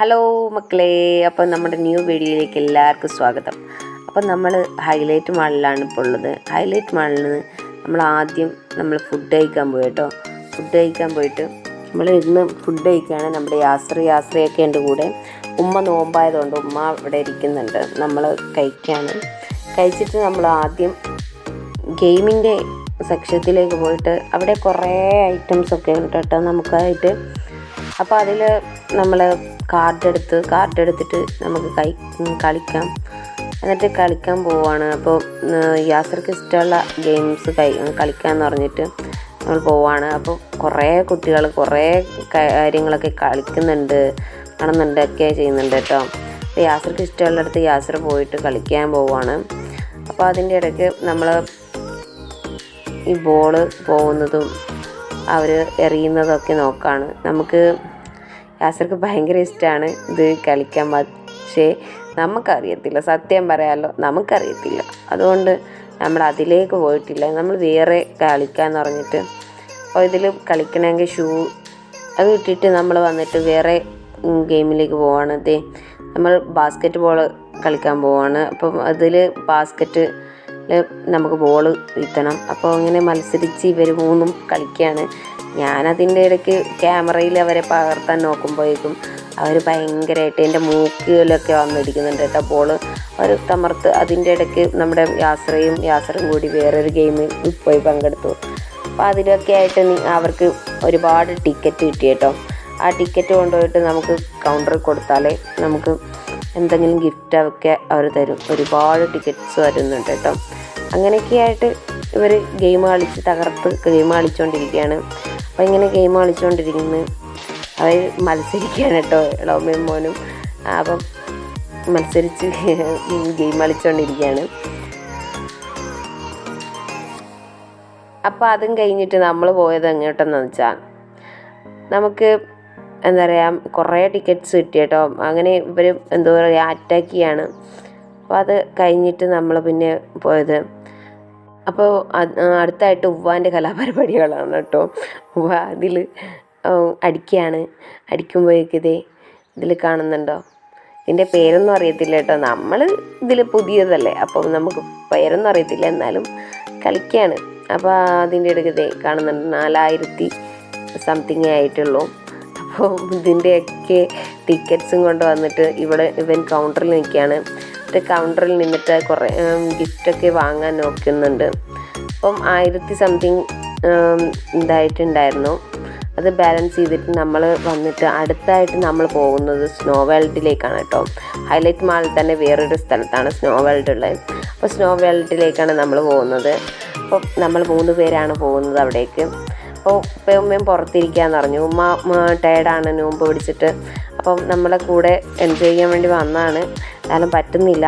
Hello മക്കളെ അപ്പം നമ്മുടെ ന്യൂ വീഡിയോയിലേക്ക് എല്ലാവർക്കും സ്വാഗതം. അപ്പം നമ്മൾ ഹൈലൈറ്റ് മാളിലാണ് ഇപ്പോൾ ഉള്ളത്. ഹൈലൈറ്റ് മാളിൽ നിന്ന് നമ്മൾ ആദ്യം നമ്മൾ ഫുഡ് കഴിക്കാൻ പോയി കേട്ടോ. ഫുഡ് കഴിക്കാൻ പോയിട്ട് നമ്മൾ ഇന്ന് ഫുഡ് കഴിക്കുകയാണ് നമ്മുടെ യാത്ര യാത്രയൊക്കെ ഉണ്ട് കൂടെ. ഉമ്മ നോമ്പായതുകൊണ്ട് ഉമ്മ ഇവിടെ ഇരിക്കുന്നുണ്ട്. നമ്മൾ കഴിക്കുകയാണ് കഴിച്ചിട്ട് നമ്മൾ ആദ്യം ഗെയിമിന്റെ സെക്ഷത്തിലേക്ക് പോയിട്ട് അവിടെ കുറേ ഐറ്റംസ് ഒക്കെ ഉണ്ട് കേട്ടോ. നമുക്കായിട്ട് അപ്പോൾ അതിൽ നമ്മൾ കാർഡ് എടുത്ത് കാർഡ് എടുത്തിട്ട് നമുക്ക് കൈ കളിക്കാം. എന്നിട്ട് കളിക്കാൻ പോവാണ്. അപ്പോൾ യാത്രയ്ക്ക് ഇഷ്ടമുള്ള ഗെയിംസ് കൈ കളിക്കാമെന്ന് പറഞ്ഞിട്ട് നമ്മൾ പോവാണ്. അപ്പോൾ കുറേ കുട്ടികൾ കുറേ കാര്യങ്ങളൊക്കെ കളിക്കുന്നുണ്ട് കാണുന്നുണ്ട് ഒക്കെ ചെയ്യുന്നുണ്ട് കേട്ടോ. അപ്പോൾ യാത്രയ്ക്ക് ഇഷ്ടമുള്ളിടത്ത് യാത്ര പോയിട്ട് കളിക്കാൻ പോവാണ്. അപ്പോൾ അതിന്റെ ഇടയ്ക്ക് നമ്മൾ ഈ ബോൾ പോകുന്നതും അവർ എറിയുന്നതൊക്കെ നോക്കാണ്. നമുക്ക് യാസർക്ക് ഭയങ്കര ഇഷ്ടമാണ് ഇത് കളിക്കാൻ. പക്ഷേ നമുക്കറിയത്തില്ല. സത്യം പറയാമല്ലോ നമുക്കറിയത്തില്ല. അതുകൊണ്ട് നമ്മൾ അതിലേക്ക് പോയിട്ടില്ല. നമ്മൾ വേറെ കളിക്കാന്ന് പറഞ്ഞിട്ട് അപ്പോൾ ഇതിൽ കളിക്കണമെങ്കിൽ ഷൂ അത് ഇട്ടിട്ട് നമ്മൾ വന്നിട്ട് വേറെ ഗെയിമിലേക്ക് പോവാണ്. ദേ നമ്മൾ ബാസ്ക്കറ്റ് ബോൾ കളിക്കാൻ പോവാണ്. അപ്പം അതിൽ ബാസ്ക്കറ്റ് നമുക്ക് ബോൾ വീഴ്ത്തണം അപ്പോൾ അങ്ങനെ മത്സരിച്ച് ഇവർ മൂന്നും കളിക്കുകയാണ് ഞാനതിന്റെ ഇടയ്ക്ക് ക്യാമറയിൽ അവരെ പകർത്താൻ നോക്കുമ്പോഴേക്കും അവർ ഭയങ്കരമായിട്ട് എന്റെ മൂക്കിലൊക്കെ വന്നിരിക്കുന്നുണ്ട് കേട്ടോ. ബോൾ അവർ തമർത്ത് അതിന്റെ ഇടയ്ക്ക് നമ്മുടെ യാസറയും യാസറും കൂടി വേറൊരു ഗെയിമിൽ പോയി പങ്കെടുത്തു. അപ്പോൾ അതിലൊക്കെ ആയിട്ട് അവർക്ക് ഒരുപാട് ടിക്കറ്റ് കിട്ടി കേട്ടോ. ആ ടിക്കറ്റ് കൊണ്ടുപോയിട്ട് നമുക്ക് കൗണ്ടറിൽ കൊടുത്താലേ നമുക്ക് എന്തെങ്കിലും ഗിഫ്റ്റ് ഒക്കെ അവർ തരും. ഒരുപാട് ടിക്കറ്റ്സ് വരുന്നുണ്ട് കേട്ടോ. അങ്ങനെയൊക്കെയായിട്ട് ഇവർ ഗെയിം കളിച്ച് തകർത്ത് ഗെയിം കളിച്ചുകൊണ്ടിരിക്കുകയാണ് അപ്പോൾ ഇങ്ങനെ ഗെയിം കളിച്ചുകൊണ്ടിരിക്കുന്നു അവർ മത്സരിക്കുകയാണ് കേട്ടോ ഇളവമ്മയും മോനും. അപ്പം മത്സരിച്ച് ഗെയിം കളിച്ചുകൊണ്ടിരിക്കുകയാണ് അപ്പോൾ അതും കഴിഞ്ഞിട്ട് നമ്മൾ പോയത് എങ്ങോട്ടെന്ന് വെച്ചാൽ നമുക്ക് എന്താ പറയുക കുറേ ടിക്കറ്റ്സ് കിട്ടി കേട്ടോ. അങ്ങനെ ഇവർ എന്തോ പറയുക അറ്റാക്ക് ചെയ്യാണ്. അപ്പോൾ അത് കഴിഞ്ഞിട്ട് നമ്മൾ പിന്നെ പോയത് അപ്പോൾ അടുത്തായിട്ട് ഉവ്വാന്റെ കലാപരിപാടികളാണ് കേട്ടോ. ഉവ്വ അതിൽ അടിക്കുകയാണ് അടിക്കുമ്പോഴേക്കിതേ ഇതിൽ കാണുന്നുണ്ടോ? ഇതിന്റെ പേരൊന്നും അറിയത്തില്ല കേട്ടോ. നമ്മൾ ഇതിൽ പുതിയതല്ലേ അപ്പോൾ നമുക്ക് പേരൊന്നും അറിയത്തില്ല. എന്നാലും കളിക്കുകയാണ് അപ്പോൾ അതിന്റെ ഇടയ്ക്ക് കാണുന്നുണ്ട്. നാലായിരത്തി സംതിങ് ആയിട്ടുള്ളൂ. അപ്പോൾ ഇതിന്റെയൊക്കെ ടിക്കറ്റ്സും കൊണ്ട് വന്നിട്ട് ഇവിടെ ഇവൻ കൗണ്ടറിൽ നിൽക്കുകയാണ് കൗണ്ടറിൽ നിന്നിട്ട് കുറേ ഗിഫ്റ്റൊക്കെ വാങ്ങാൻ നോക്കുന്നുണ്ട്. അപ്പം ആയിരത്തി സംതിങ് ഇതായിട്ടുണ്ടായിരുന്നു. അത് ബാലൻസ് ചെയ്തിട്ട് നമ്മൾ വന്നിട്ട് അടുത്തായിട്ട് നമ്മൾ പോകുന്നത് സ്നോ വേൾഡിലേക്കാണ് കേട്ടോ. ഹൈലൈറ്റ് മാളിൽ തന്നെ വേറൊരു സ്ഥലത്താണ് സ്നോ വേൾഡ് ഉള്ളത് അപ്പോൾ സ്നോ വേൾഡിലേക്കാണ് നമ്മൾ പോകുന്നത്. അപ്പോൾ നമ്മൾ മൂന്ന് പേരാണ് പോകുന്നത് അവിടേക്ക്. അപ്പോൾ ഉപ്പയും പുറത്തിരിക്കാന്ന് പറഞ്ഞു. ഉമ്മ ടയർഡാണ് നോമ്പ് പിടിച്ചിട്ട്. അപ്പം നമ്മളെ കൂടെ എൻജോയ് ചെയ്യാൻ വേണ്ടി വന്നതാണ്. എന്നാലും പറ്റുന്നില്ല.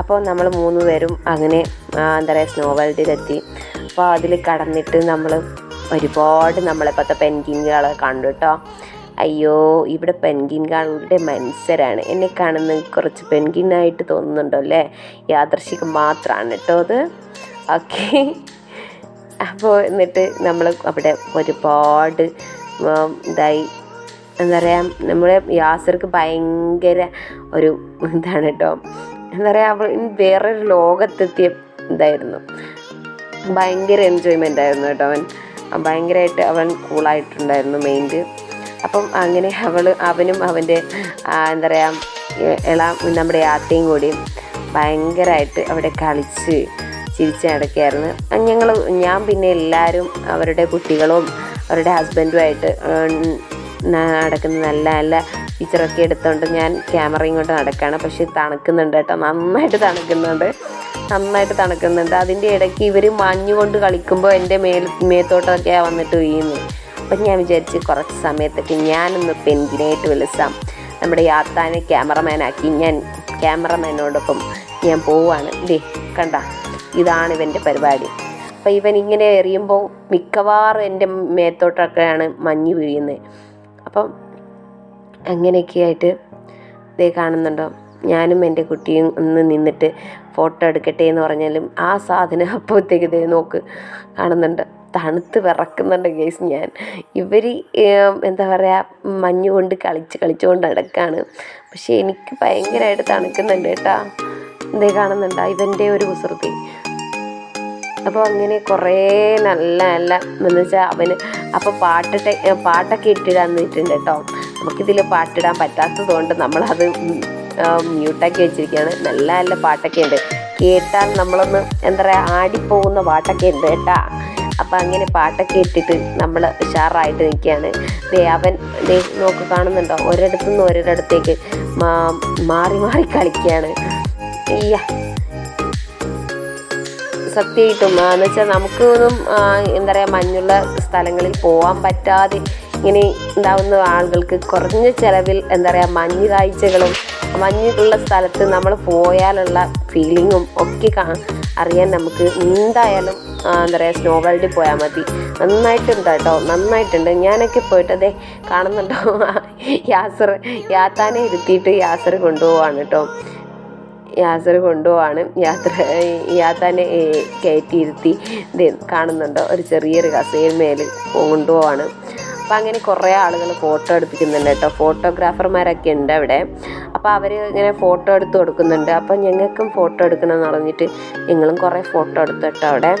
അപ്പോൾ നമ്മൾ മൂന്ന് പേരും അങ്ങനെ എന്താ പറയുക സ്നോ വേൾഡിലെത്തി അപ്പോൾ അതിൽ കടന്നിട്ട് നമ്മൾ ഒരുപാട് നമ്മളിപ്പോഴത്തെ പെൻഗിൻകളെ കണ്ടു കേട്ടോ. അയ്യോ ഇവിടെ പെൻഗിൻകളുടെ മത്സരമാണ് എന്നെ കാണുന്ന കുറച്ച് പെൻഗിനായിട്ട് തോന്നുന്നുണ്ടോ അല്ലേ? യാദർശികം മാത്രമാണ് കേട്ടോ അത്. ഓക്കെ. അപ്പോൾ എന്നിട്ട് നമ്മൾ അവിടെ ഒരുപാട് ഇതായി എന്താ പറയുക നമ്മുടെ യാസർക്ക് ഭയങ്കര ഒരു ഇതാണ് കേട്ടോ എന്താ പറയുക അവൾ വേറൊരു ലോകത്തെത്തിയ ഇതായിരുന്നു. ഭയങ്കര എൻജോയ്മെന്റ് ആയിരുന്നു കേട്ടോ അവൻ. ഭയങ്കരമായിട്ട് അവൻ കൂളായിട്ടുണ്ടായിരുന്നു മെയിന്റ് അപ്പം അങ്ങനെ അവൾ അവനും അവന്റെ എന്താ പറയുക ഇള നമ്മുടെ യാത്രയും കൂടി ഭയങ്കരമായിട്ട് അവിടെ കളിച്ച് ചിരിച്ച് നടക്കുകയായിരുന്നു ഞങ്ങൾ ഞാൻ പിന്നെ എല്ലാവരും അവരുടെ കുട്ടികളും അവരുടെ ഹസ്ബൻഡുമായിട്ട് നടക്കുന്ന നല്ല നല്ല പിക്ചറൊക്കെ എടുത്തുകൊണ്ട് ഞാൻ ക്യാമറയും കൊണ്ട് നടക്കുകയാണ് പക്ഷേ തണുക്കുന്നുണ്ട് കേട്ടോ. നന്നായിട്ട് തണുക്കുന്നുണ്ട്. നന്നായിട്ട് തണുക്കുന്നുണ്ട്. അതിന്റെ ഇടയ്ക്ക് ഇവർ മഞ്ഞുകൊണ്ട് കളിക്കുമ്പോൾ എന്റെ മേൽ മേത്തോട്ടൊക്കെ വന്നിട്ട് വീഴുന്നു. അപ്പം ഞാൻ വിചാരിച്ച് കുറച്ച് സമയത്തൊക്കെ ഞാനൊന്ന് പെൻഗിനായിട്ട് വിളിച്ചാം നമ്മുടെ യാത്താനെ ക്യാമറമാനാക്കി ഞാൻ ക്യാമറമാനോടൊപ്പം ഞാൻ പോവാണ്. ദേ കണ്ട. ഇതാണ് ഇവന്റെ പരിപാടി. അപ്പോൾ ഇവൻ ഇങ്ങനെ എറിയുമ്പോൾ മിക്കവാറും എന്റെ മേത്തോട്ടൊക്കെയാണ് മഞ്ഞ് വീഴുന്നത് അപ്പം അങ്ങനെയൊക്കെ ആയിട്ട് ഇതേ കാണുന്നുണ്ടോ? ഞാനും എന്റെ കുട്ടിയും ഒന്ന് നിന്നിട്ട് ഫോട്ടോ എടുക്കട്ടെ എന്ന് പറഞ്ഞാലും ആ സാധനം അപ്പോഴത്തേക്ക് ഇതേ നോക്ക് കാണുന്നുണ്ട്. തണുത്ത് വിറക്കുന്നുണ്ട് ഗേസ് ഞാൻ. ഇവർ എന്താ പറയുക മഞ്ഞ് കൊണ്ട് കളിച്ച് കളിച്ചുകൊണ്ട് നടക്കുകയാണ് പക്ഷേ എനിക്ക് ഭയങ്കരമായിട്ട് തണുക്കുന്നുണ്ട് കേട്ടോ. എന്തേ കാണുന്നുണ്ടോ ഇവന്റെ ഒരു കുസൃതി. അപ്പോൾ അങ്ങനെ കുറേ നല്ല നല്ല എന്ന് വെച്ചാൽ അവന് അപ്പോൾ പാട്ടിട്ട് പാട്ടൊക്കെ ഇട്ടിടാൻ നിന്നിട്ടുണ്ട് കേട്ടോ നമുക്കിതിൽ പാട്ടിടാൻ പറ്റാത്തത് കൊണ്ട് നമ്മളത് മ്യൂട്ടാക്കി വെച്ചിരിക്കുകയാണ് നല്ല നല്ല പാട്ടൊക്കെ ഉണ്ട്. കേട്ടാൽ നമ്മളൊന്ന് എന്താ പറയുക ആടിപ്പോകുന്ന പാട്ടൊക്കെ ഉണ്ട് കേട്ടാ. അപ്പം അങ്ങനെ പാട്ടൊക്കെ ഇട്ടിട്ട് നമ്മൾ ഉഷാറായിട്ട് നിൽക്കുകയാണ്. ദേ അവൻ ദേ നോക്ക് കാണുന്നുണ്ടോ? ഒരിടത്തുനിന്ന് ഒരിടത്തേക്ക് മാറി മാറി കളിക്കുകയാണ്. അയ്യ സത്യമായിട്ടും. എന്ന് വെച്ചാൽ നമുക്കൊന്നും എന്താ പറയുക മഞ്ഞുള്ള സ്ഥലങ്ങളിൽ പോകാൻ പറ്റാതെ ഇങ്ങനെ ഉണ്ടാവുന്ന ആളുകൾക്ക് കുറഞ്ഞ ചിലവിൽ എന്താ പറയുക മഞ്ഞ് കാഴ്ചകളും മഞ്ഞുള്ള സ്ഥലത്ത് നമ്മൾ പോയാലുള്ള ഫീലിങ്ങും ഒക്കെ അറിയാൻ നമുക്ക് എന്തായാലും എന്താ പറയുക സ്നോ വേൾഡിൽ പോയാൽ മതി. നന്നായിട്ടുണ്ട് കേട്ടോ നന്നായിട്ടുണ്ട്. ഞാനൊക്കെ പോയിട്ട് അതെ കാണുന്നുണ്ടോ? യാസർ യാത്താനെ ഇരുത്തിയിട്ട് യാസർ കൊണ്ടുപോവാണ് കേട്ടോ. യാസർ കൊണ്ടുപോവാണ്. യാത്ര യാത്താനെ കയറ്റിയിരുത്തി കാണുന്നുണ്ടോ. ഒരു ചെറിയൊരു കസേരമേൽ കൊണ്ടുപോവാണ്. അപ്പം അങ്ങനെ കുറേ ആളുകൾ ഫോട്ടോ എടുപ്പിക്കുന്നുണ്ട് കേട്ടോ. ഫോട്ടോഗ്രാഫർമാരൊക്കെ ഉണ്ട് അവിടെ. അപ്പോൾ അവർ ഇങ്ങനെ ഫോട്ടോ എടുത്ത് കൊടുക്കുന്നുണ്ട്. അപ്പം ഞങ്ങൾക്കും ഫോട്ടോ എടുക്കണം എന്ന് പറഞ്ഞിട്ട് ഞങ്ങളും കുറേ ഫോട്ടോ എടുത്തു കേട്ടോ അവിടെ.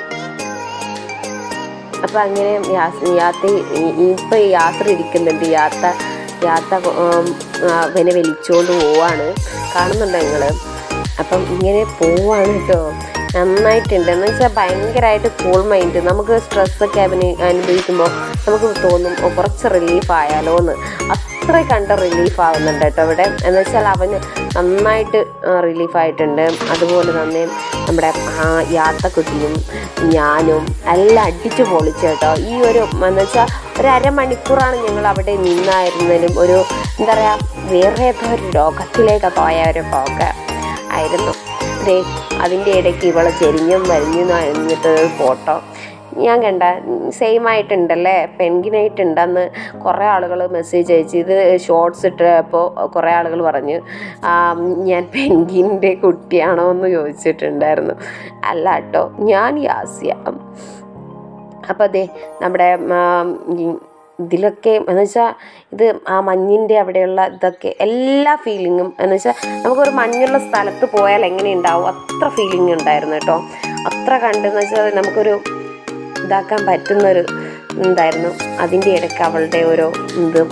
അപ്പം അങ്ങനെ യാത്ര ഇപ്പം യാത്ര ഇരിക്കുന്നുണ്ട്. യാത്ര യാത്ര അവനെ വലിച്ചുകൊണ്ട് പോവാണ്. കാണുന്നുണ്ടോ നിങ്ങൾ അപ്പം ഇങ്ങനെ പോവാണ് കേട്ടോ നന്നായിട്ടുണ്ട്. എന്ന് വെച്ചാൽ ഭയങ്കരമായിട്ട് കൂൾ മൈൻഡ് നമുക്ക് സ്ട്രെസ്സൊക്കെ അവന് അനുഭവിക്കുമ്പോൾ നമുക്ക് തോന്നും കുറച്ച് റിലീഫ് ആയാലോ എന്ന് അത്ര കണ്ട് റിലീഫ് ആവുന്നുണ്ട് കേട്ടോ ഇവിടെ. എന്ന് വെച്ചാൽ അവന് നന്നായിട്ട് റിലീഫ് ആയിട്ടുണ്ട്. അതുപോലെ തന്നെ നമ്മുടെ ആ യാത്രക്കുട്ടിയും ഞാനും എല്ലാം അടിച്ചു പൊളിച്ചു കേട്ടോ ഈ ഒരു എന്ന് വെച്ചാൽ ഒരു അരമണിക്കൂറാണ് ഞങ്ങൾ അവിടെ നിന്നായിരുന്നാലും ഒരു എന്താ പറയുക വേറെ ഏതോ ഒരു ലോകത്തിലേക്ക് പോയ ഒരു പോക്ക്. ആയിരുന്നു. ദേ അതിന്റെ ഇടയ്ക്ക് ഇവളെ ചെരിഞ്ഞും വരിഞ്ഞും കഴിഞ്ഞിട്ട് ഫോട്ടോ. ഞാൻ കണ്ട സെയിം ആയിട്ടുണ്ടല്ലേ? പെൻഗിനായിട്ടുണ്ടെന്ന് കുറേ ആളുകൾ മെസ്സേജ് അയച്ചു. ഇത് ഷോർട്സ് ഇട്ടപ്പോൾ കുറേ ആളുകൾ പറഞ്ഞു ഞാൻ പെൻഗിന്റെ കുട്ടിയാണോ എന്ന് ചോദിച്ചിട്ടുണ്ടായിരുന്നു. അല്ല കേട്ടോ ഞാൻ യാസ്യ. അപ്പോൾ അതെ നമ്മുടെ ഇതിലൊക്കെ എന്ന് വെച്ചാൽ ഇത് ആ മഞ്ഞിന്റെ അവിടെയുള്ള ഇതൊക്കെ എല്ലാ ഫീലിങ്ങും എന്ന് വെച്ചാൽ നമുക്കൊരു മഞ്ഞുള്ള സ്ഥലത്ത് പോയാൽ എങ്ങനെ ഉണ്ടാവും? അത്ര ഫീലിംഗ് ഉണ്ടായിരുന്നു കേട്ടോ. അത്ര കണ്ടെന്ന് വെച്ചാൽ നമുക്കൊരു ഇതാക്കാൻ പറ്റുന്നൊരു ഇതായിരുന്നു അതിന്റെ ഇടയ്ക്ക് അവളുടെ ഓരോ ഇത്.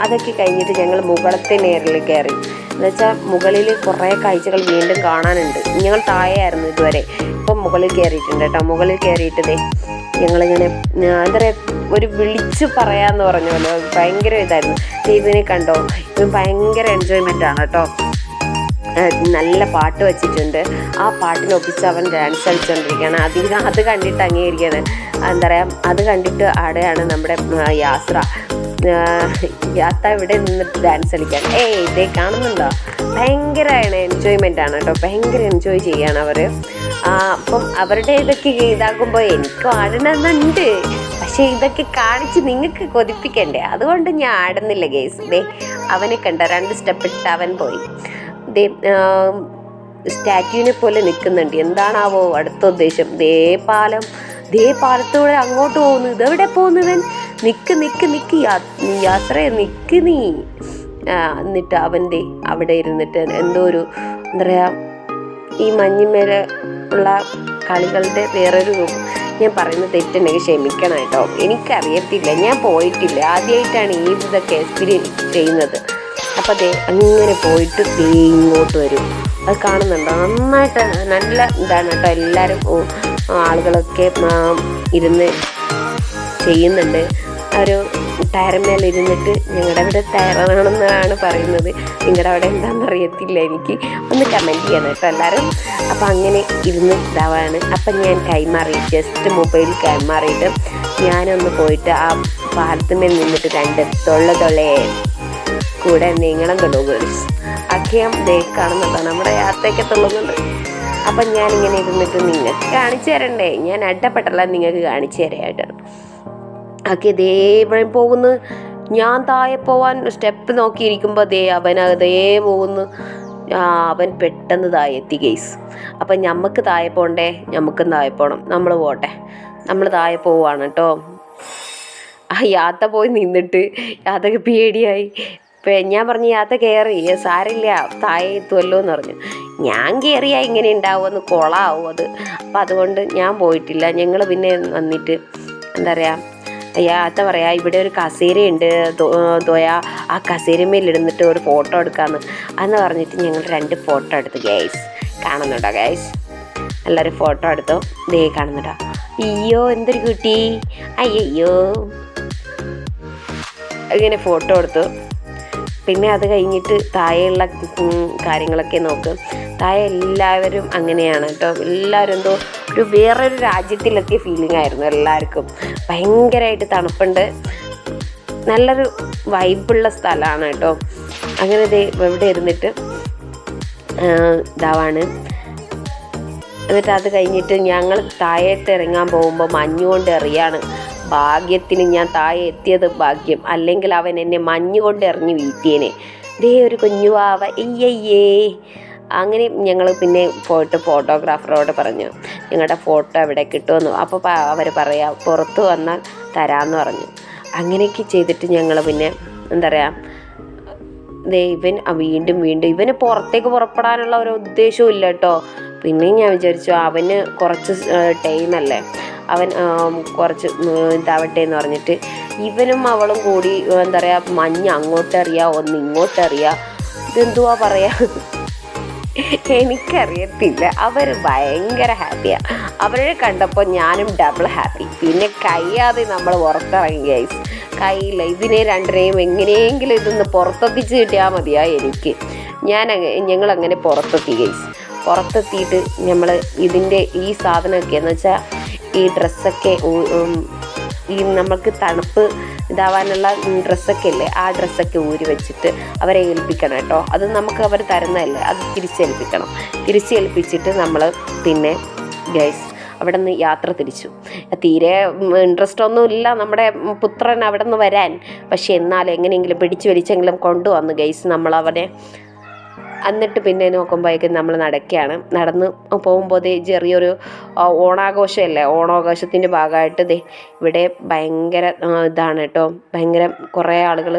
അതൊക്കെ കഴിഞ്ഞിട്ട് ഞങ്ങൾ മുകളത്തെ നേരിൽ കയറി. എന്നുവെച്ചാൽ മുകളിൽ കുറേ കാഴ്ചകൾ വീണ്ടും കാണാനുണ്ട്. ഞങ്ങൾ താഴെയായിരുന്നു ഇതുവരെ. ഇപ്പം മുകളിൽ കയറിയിട്ടുണ്ട് കേട്ടോ. മുകളിൽ കയറിയിട്ടതേ ഞങ്ങളിങ്ങനെ എന്താ പറയുക ഒരു വിളിച്ചു പറയാന്ന് പറഞ്ഞ പോലെ. ഭയങ്കര ഇതായിരുന്നു. ദൈവനെ കണ്ടോ? ഇത് ഭയങ്കര എൻജോയ്മെന്റ് ആണ് കേട്ടോ. നല്ല പാട്ട് വെച്ചിട്ടുണ്ട്. ആ പാട്ടിനൊപ്പിച്ച് അവൻ ഡാൻസ് കളിച്ചുകൊണ്ടിരിക്കുകയാണ് അതിൽ അത് കണ്ടിട്ട് അംഗീകരിക്കുകയാണ് എന്താ പറയുക അത് കണ്ടിട്ട് അവിടെയാണ് നമ്മുടെ യാത്ര. യാത്ര ഇവിടെ നിന്ന് ഡാൻസ് കളിക്കാൻ? ഏയ് ഇതേ കാണുന്നുണ്ടോ? ഭയങ്കരമാണ് എൻജോയ്മെന്റ് ആണ് കേട്ടോ. ഭയങ്കര എൻജോയ് ചെയ്യാണ് അവർ അപ്പം അവരുടെ ഇതൊക്കെ ഇതാക്കുമ്പോൾ എനിക്കും ആടണമെന്നുണ്ട് പക്ഷേ ഇതൊക്കെ കാണിച്ച് നിങ്ങൾക്ക് കൊതിപ്പിക്കണ്ടേ? അതുകൊണ്ട് ഞാൻ ആടുന്നില്ല ഗേസ്. ദേ അവനെ കണ്ട? രണ്ട് സ്റ്റെപ്പ് ഇട്ട് അവൻ പോയി. ദേ സ്റ്റാറ്റ്യൂവിനെ പോലെ നിൽക്കുന്നുണ്ട്. എന്താണാവോ അടുത്ത ഉദ്ദേശം. ദേ പാലം. ദേ പാലത്തൂടെ അങ്ങോട്ട് പോകുന്നു. ഇതെവിടെ പോകുന്നവൻ? നിക്ക് നിക്ക് നിക്ക്. യാത്ര നിക്ക് നീ. എന്നിട്ട് അവന്റെ അവിടെ ഇരുന്നിട്ട് എന്തോ ഒരു എന്താ പറയുക ഈ മഞ്ഞിന്മേലെ ഉള്ള കളികളുടെ വേറൊരു ഞാൻ പറയുന്നത് തെറ്റുണ്ടെങ്കിൽ ക്ഷമിക്കണം കേട്ടോ. എനിക്കറിയത്തില്ല. ഞാൻ പോയിട്ടില്ല. ആദ്യമായിട്ടാണ് ഈ ഇതൊക്കെ എക്സ്പീരിയൻസ് ചെയ്യുന്നത്. അപ്പം അതെ അങ്ങനെ പോയിട്ട് ദേ ഇങ്ങോട്ട് വരും. അത് കാണുന്നുണ്ടോ? നന്നായിട്ട് നല്ല ഇതാണ് കേട്ടോ. എല്ലാവരും ആളുകളൊക്കെ ഇരുന്ന് ചെയ്യുന്നുണ്ട്. ഒരു ടയറിന്മേൽ ഞങ്ങളുടെ അവിടെ ടയറാണെന്നാണ് പറയുന്നത്. നിങ്ങളുടെ അവിടെ എന്താണെന്ന് അറിയത്തില്ല എനിക്ക്. ഒന്ന് കമന്റ് ചെയ്യണം കേട്ടോ എല്ലാവരും. അപ്പം അങ്ങനെ ഇരുന്ന് ഇതാവാണ്. അപ്പം ഞാൻ കൈമാറി. ജസ്റ്റ് മൊബൈൽ കൈമാറിയിട്ട് ഞാനൊന്ന് പോയിട്ട് ആ പാലത്തുമേൽ നിന്നിട്ട് രണ്ട് തൊള്ള തൊള്ളേ കൂടെ നീങ്ങണം ഗേൾസ് അഖ്യം ദേ കാണുന്നുണ്ടോ നമ്മുടെ യാത്രയൊക്കെ തുള്ളുന്നുണ്ട്. അപ്പം ഞാനിങ്ങനെ ഇരുന്നിട്ട് നിങ്ങൾക്ക് കാണിച്ചു തരണ്ടേ? ഞാൻ അഡ്ഡപ്പെട്ടല്ല നിങ്ങൾക്ക് കാണിച്ചു തരായിട്ടാണ് ഓക്കെ ദേ ഇവിടെ പോകുന്നു. ഞാൻ താഴെ പോവാൻ സ്റ്റെപ്പ് നോക്കിയിരിക്കുമ്പോൾ ദേ അവൻ അതേ പോകുന്നു. അവൻ പെട്ടെന്ന് താഴെ എത്തി ഗെയ്സ് അപ്പം നമുക്ക് താഴെ പോകണ്ടേ ഞമ്മക്കും താഴെ പോകണം നമ്മൾ പോട്ടെ. നമ്മൾ താഴെ പോവാണ് കേട്ടോ ആ യാത്ര പോയി നിന്നിട്ട് യാത്രയ്ക്ക് പേടിയായി. ഞാൻ പറഞ്ഞു യാത്ര കയറി സാരില്ല താഴെ എത്തുമല്ലോ എന്ന് പറഞ്ഞു. ഞാൻ കയറിയാൽ ഇങ്ങനെ ഉണ്ടാവുമെന്ന് കൊളാവും അത്. അപ്പം അതുകൊണ്ട് ഞാൻ പോയിട്ടില്ല. ഞങ്ങൾ പിന്നെ വന്നിട്ട് എന്താ പറയുക യാത്ര പറയാ ഇവിടെ ഒരു കസേരയുണ്ട് ദോയ. ആ കസേരമേലിരുന്നിട്ട് ഒരു ഫോട്ടോ എടുക്കാന്ന്. അന്ന് പറഞ്ഞിട്ട് ഞങ്ങൾ രണ്ട് ഫോട്ടോ എടുത്തു ഗൈസ് കാണുന്നുണ്ടോ ഗൈസ് എല്ലാവരും ഫോട്ടോ എടുത്തു. ദേ കാണുന്നുണ്ടോ അയ്യോ എന്തൊരു കുട്ടി. അയ്യോ ഇങ്ങനെ ഫോട്ടോ എടുത്തു. പിന്നെ അത് കഴിഞ്ഞിട്ട് താഴെയുള്ള കാര്യങ്ങളൊക്കെ നോക്കും. താഴെ എല്ലാവരും അങ്ങനെയാണ് കേട്ടോ എല്ലാവരും എന്തോ ഒരു വേറൊരു രാജ്യത്തിലെത്തിയ ഫീലിംഗ് ആയിരുന്നു എല്ലാവർക്കും. ഭയങ്കരമായിട്ട് തണുപ്പുണ്ട്. നല്ലൊരു വൈബുള്ള സ്ഥലമാണ് കേട്ടോ. അങ്ങനെ ദേ ഇവിടെ ഇരുന്നിട്ട് ഇതാവാണ്. എന്നിട്ട് അത് കഴിഞ്ഞിട്ട് ഞങ്ങൾ താഴേട്ട് ഇറങ്ങാൻ പോകുമ്പോൾ മഞ്ഞുകൊണ്ട് എറിയാണ്. ഭാഗ്യത്തിന് ഞാൻ താഴെ എത്തിയത് ഭാഗ്യം. അല്ലെങ്കിൽ അവൻ എന്നെ മഞ്ഞുകൊണ്ട് എറിഞ്ഞ് വീട്ടിയേനെ ദേ ഒരു കുഞ്ഞുവാവ അയ്യയ്യേ. അങ്ങനെ ഞങ്ങൾ പിന്നെ പോയിട്ട് ഫോട്ടോഗ്രാഫറോട് പറഞ്ഞു ഞങ്ങളുടെ ഫോട്ടോ എവിടെ കിട്ടുമെന്ന്. അപ്പോൾ അവർ പറയാം പുറത്ത് വന്നാൽ തരാമെന്ന് പറഞ്ഞു. അങ്ങനെയൊക്കെ ചെയ്തിട്ട് ഞങ്ങൾ പിന്നെ എന്താ പറയുക ഇവൻ വീണ്ടും വീണ്ടും ഇവന് പുറത്തേക്ക് പുറപ്പെടാനുള്ള ഒരു ഉദ്ദേശവും ഇല്ല കേട്ടോ പിന്നെയും ഞാൻ വിചാരിച്ചു അവന് കുറച്ച് ടൈമല്ലേ അവൻ കുറച്ച് ഇതാവട്ടെ എന്ന് പറഞ്ഞിട്ട്. ഇവനും അവളും കൂടി എന്താ പറയുക മഞ്ഞ് അങ്ങോട്ടെറിയാ ഒന്ന് ഇങ്ങോട്ടെറിയാ. ഇതെന്തുവാ പറയാ? എനിക്കറിയത്തില്ല. അവർ ഭയങ്കര ഹാപ്പിയാണ് അവരെ കണ്ടപ്പോൾ ഞാനും ഡബിൾ ഹാപ്പി പിന്നെ കയ്യാതെ നമ്മൾ പുറത്തിറങ്ങി കയ്യില്ല ഇതിനെ രണ്ടിനെയും എങ്ങനെയെങ്കിലും ഇതൊന്ന് പുറത്തെത്തിച്ച് കിട്ടിയാൽ മതിയാ എനിക്ക്. ഞാൻ ഞങ്ങൾ അങ്ങനെ പുറത്തെത്തി ഗൈസ് പുറത്തെത്തിയിട്ട് നമ്മൾ ഇതിന്റെ ഈ സാധനമൊക്കെ എന്ന് വെച്ചാൽ ഈ ഡ്രസ്സൊക്കെ ഈ നമുക്ക് തണുപ്പ് ഇതാവാനുള്ള ഡ്രസ്സൊക്കെ ഇല്ലേ ആ ഡ്രസ്സൊക്കെ ഊരി വെച്ചിട്ട് അവരെ ഏൽപ്പിക്കണം കേട്ടോ. അത് നമുക്ക് അവർ തരുന്നതല്ലേ അത് തിരിച്ചേൽപ്പിക്കണം. തിരിച്ചേൽപ്പിച്ചിട്ട് നമ്മൾ പിന്നെ ഗൈസ് അവിടെ നിന്ന് യാത്ര തിരിച്ചു. തീരെ ഇൻട്രസ്റ്റ് ഒന്നും ഇല്ല നമ്മുടെ പുത്രൻ അവിടെ നിന്ന് വരാൻ. പക്ഷെ എന്നാൽ എങ്ങനെയെങ്കിലും പിടിച്ചു വലിച്ചെങ്കിലും കൊണ്ടുവന്നു ഗൈസ് നമ്മൾ അവനെ എന്നിട്ട് പിന്നെ നോക്കുമ്പോഴേക്കും നമ്മൾ നടക്കുകയാണ്. നടന്ന് പോകുമ്പോൾ ചെറിയൊരു ഓണാഘോഷമല്ലേ? ഓണാഘോഷത്തിന്റെ ഭാഗമായിട്ട് ദേ ഇവിടെ ഭയങ്കര ഇതാണ് കേട്ടോ. ഭയങ്കര കുറേ ആളുകൾ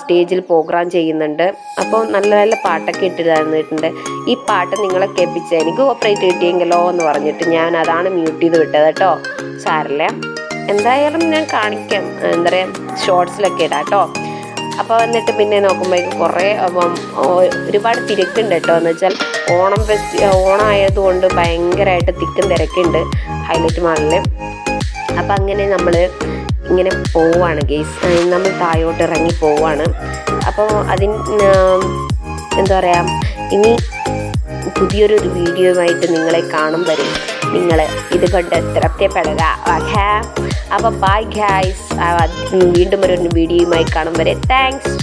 സ്റ്റേജിൽ പ്രോഗ്രാം ചെയ്യുന്നുണ്ട്. അപ്പോൾ നല്ല നല്ല പാട്ടൊക്കെ ഇട്ട് തന്നിട്ടുണ്ട് ഈ പാട്ട് നിങ്ങളെ കേൾപ്പിച്ച? എനിക്ക് ഓപ്പറേറ്റ് കിട്ടിയെങ്കിലോ എന്ന് പറഞ്ഞിട്ട് ഞാൻ അതാണ് മ്യൂട്ട് ചെയ്ത് വിട്ടത് കേട്ടോ. സാറല്ലേ എന്തായാലും ഞാൻ കാണിക്കാം. എന്താ പറയുക ഷോർട്സിലൊക്കെ ഇടാം കേട്ടോ. അപ്പോൾ വന്നിട്ട് പിന്നെ നോക്കുമ്പോഴേക്കും കുറേ ഒരുപാട് തിരക്കുണ്ട് കേട്ടോ. എന്ന് വെച്ചാൽ ഓണം ഫെസ്റ്റ് ഓണം ആയതുകൊണ്ട് ഭയങ്കരമായിട്ട് തിക്കും തിരക്കുണ്ട്. ഹൈലൈറ്റ് മാളിൽ അപ്പം അങ്ങനെ നമ്മൾ ഇങ്ങനെ പോവാണ് ഗെയ്സ് നമ്മൾ താഴോട്ട് ഇറങ്ങി പോവാണ്. അപ്പോൾ അതിന് എന്താ പറയുക ഇനി പുതിയൊരു വീഡിയോയുമായിട്ട് നിങ്ങളെ കാണും വരും. നിങ്ങൾ ഇത് കൊണ്ട് തൃപ്തിപ്പെടുക അപ്പോൾ ബൈ ഗൈസ് വീണ്ടും ഒരു വീഡിയോയുമായി കാണും വരെ. താങ്ക്സ്